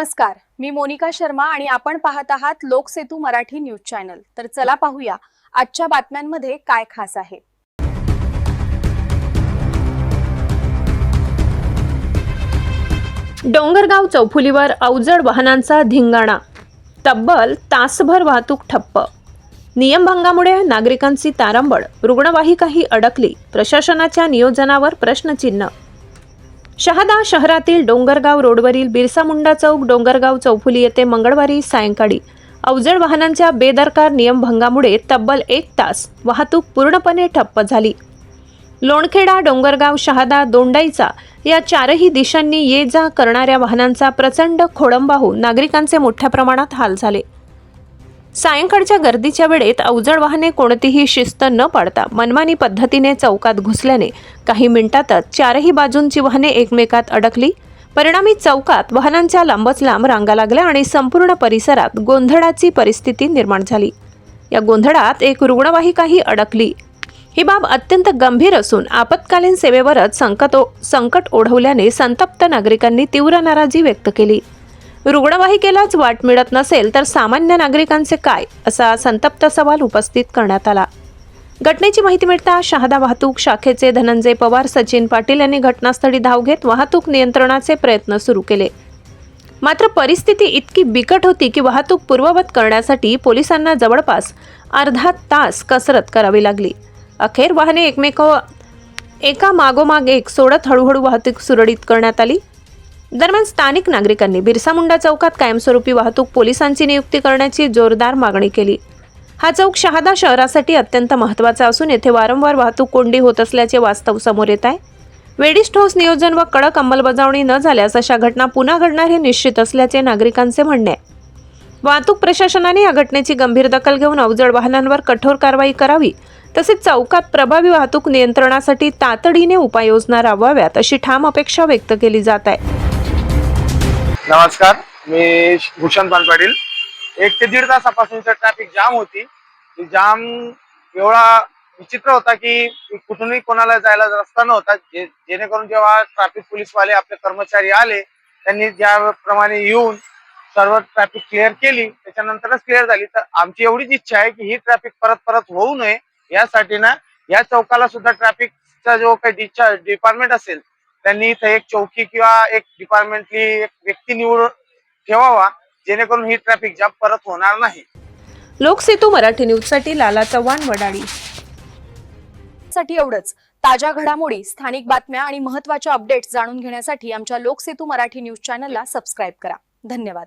नमस्कार मी मोनिका शर्मा आणि आपण पाहत आहात लोकसेतू मराठी न्यूज चॅनल. तर चला पाहूया आजच्या बातम्यांमध्ये काय खास आहे. डोंगरगाव चौफुलीवर अवजड वाहनांचा धिंगाणा. तब्बल तासभर वाहतूक ठप्प. नियमभंगामुळे नागरिकांची तारंबळ रुग्णवाहिकाही अडकली. प्रशासनाच्या नियोजनावर प्रश्नचिन्ह. शहादा शहरातील डोंगरगाव रोडवरील बिरसा मुंडा चौक डोंगरगाव चौफुली येथे मंगळवारी सायंकाळी अवजड वाहनांच्या बेदरकार नियमभंगामुळे तब्बल एक तास वाहतूक पूर्णपणे ठप्प झाली. लोणखेडा डोंगरगाव शहादा दोंडाईचा या चारही दिशांनी ये जा करणाऱ्या वाहनांचा प्रचंड खोळंबा होऊन नागरिकांचे मोठ्या प्रमाणात हाल झाले. सायंकाळच्या गर्दीच्या वेळेत अवजड वाहने कोणतीही शिस्त न पाळता मनमानी पद्धतीने चौकात घुसल्याने काही मिनिटातच चारही बाजूंची वाहने एकमेकात अडकली. परिणामी चौकात वाहनांच्या लांबच लांब रांगा लागल्या आणि संपूर्ण परिसरात गोंधळाची परिस्थिती निर्माण झाली. या गोंधळात एक रुग्णवाहिकाही अडकली. ही बाब अत्यंत गंभीर असून आपत्कालीन सेवेवरच संकट संकट ओढवल्याने संतप्त नागरिकांनी तीव्र नाराजी व्यक्त केली. रुग्णवाहिकेलाच वाट मिळत नसेल तर सामान्य नागरिकांचे काय असा संतप्त सवाल उपस्थित करण्यात आला. घटनेची माहिती मिळता शहादा वाहतूक शाखेचे धनंजय पवार सचिन पाटील यांनी घटनास्थळी धाव घेत वाहतूक नियंत्रणाचे प्रयत्न सुरू केले. मात्र परिस्थिती इतकी बिकट होती की वाहतूक पूर्ववत करण्यासाठी पोलिसांना जवळपास अर्धा तास कसरत करावी लागली. अखेर वाहने एकमेक एका मागोमाग एक सोडत हळूहळू वाहतूक सुरळीत करण्यात आली. दरम्यान स्थानिक नागरिकांनी बिरसा मुंडा चौकात कायमस्वरूपी वाहतूक पोलिसांची नियुक्ती करण्याची जोरदार मागणी केली. हा चौक शहादा शहरासाठी अत्यंत महत्त्वाचा असून येथे वारंवार वाहतूक कोंडी होत असल्याचे वास्तव समोर येत आहे. वेळीच ठोस नियोजन व कडक अंमलबजावणी न झाल्यास अशा घटना पुन्हा घडणार हे निश्चित असल्याचे नागरिकांचे म्हणणे आहे. वाहतूक प्रशासनाने या घटनेची गंभीर दखल घेऊन अवजड वाहनांवर कठोर कारवाई करावी तसेच चौकात प्रभावी वाहतूक नियंत्रणासाठी तातडीने उपाययोजना राबवाव्यात अशी ठाम अपेक्षा व्यक्त केली जात आहे. नमस्कार मी भूषण पानपाटील एक ते दीड तासापासून ट्रॅफिक जाम होती. ती जाम एवढा विचित्र होता की कुठूनही कोणाला जायला रस्ता नव्हता. जे जेणेकरून जेव्हा ट्रॅफिक पोलीसवाले आपले कर्मचारी आले त्यांनी ज्याप्रमाणे येऊन सर्व ट्रॅफिक क्लिअर केली त्याच्यानंतरच क्लिअर झाली. तर आमची एवढीच इच्छा आहे की ही ट्रॅफिक परत परत होऊ नये. यासाठी ना या चौकाला सुद्धा ट्रॅफिकचा जो काही डिपार्टमेंट असेल त्यांनी इथे एक चौकी किंवा एक डिपार्टमेंटली एक व्यक्ती निवड ठेवावा जेणेकरून ही ट्रॅफिक जाम परत होणार नाही. लोकसेतू मराठी न्यूजसाठी लाला चव्हाण वडाळी. साठी एवढंच. ताज्या घडामोडी स्थानिक बातम्या आणि महत्त्वाच्या अपडेट्स जाणून घेण्यासाठी आमच्या लोकसेतू मराठी न्यूज चॅनलला सबस्क्राईब करा. धन्यवाद.